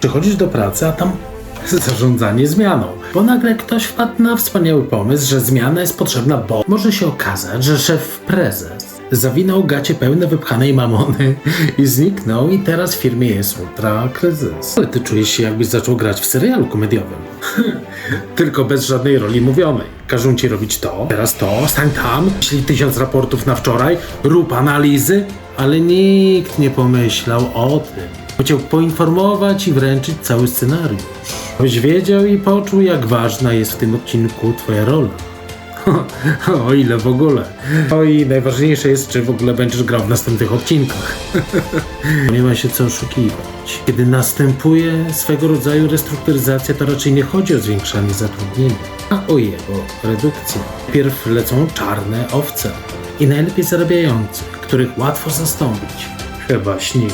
Przychodzisz do pracy, a tam zarządzanie zmianą. Bo nagle ktoś wpadł na wspaniały pomysł, że zmiana jest potrzebna, bo może się okazać, że szef prezes zawinął gacie pełne wypchanej mamony i zniknął i teraz w firmie jest ultra kryzys. Ale ty czujesz się jakbyś zaczął grać w serialu komediowym. Tylko bez żadnej roli mówionej. Każą ci robić to, teraz to, stań tam, jeśli tysiąc raportów na wczoraj, rób analizy, ale nikt nie pomyślał o tym. Chciał poinformować i wręczyć cały scenariusz. Byś wiedział i poczuł, jak ważna jest w tym odcinku twoja rola. O ile w ogóle. O i najważniejsze jest, czy w ogóle będziesz grał w następnych odcinkach. Nie ma się co oszukiwać. Kiedy następuje swego rodzaju restrukturyzacja, to raczej nie chodzi o zwiększanie zatrudnienia, a o jego redukcję. Pierw lecą czarne owce i najlepiej zarabiające, których łatwo zastąpić. Chyba śnisz.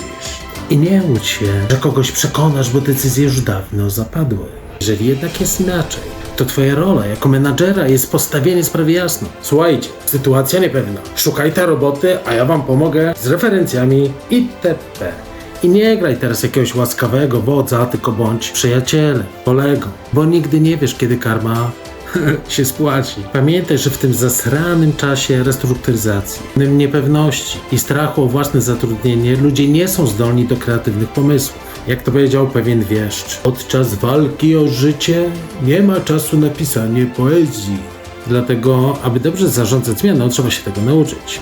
I nie łudź się, że kogoś przekonasz, bo decyzje już dawno zapadły. Jeżeli jednak jest inaczej, to twoja rola jako menadżera jest postawienie sprawy jasno. Słuchajcie, sytuacja niepewna. Szukajcie roboty, a ja wam pomogę z referencjami itp. I nie graj teraz jakiegoś łaskawego wodza, tylko bądź przyjacielem, kolegą, bo nigdy nie wiesz, kiedy karma się spłaci. Pamiętaj, że w tym zasranym czasie restrukturyzacji, niepewności i strachu o własne zatrudnienie ludzie nie są zdolni do kreatywnych pomysłów. Jak to powiedział pewien wieszcz, podczas walki o życie nie ma czasu na pisanie poezji. Dlatego, aby dobrze zarządzać zmianą, trzeba się tego nauczyć.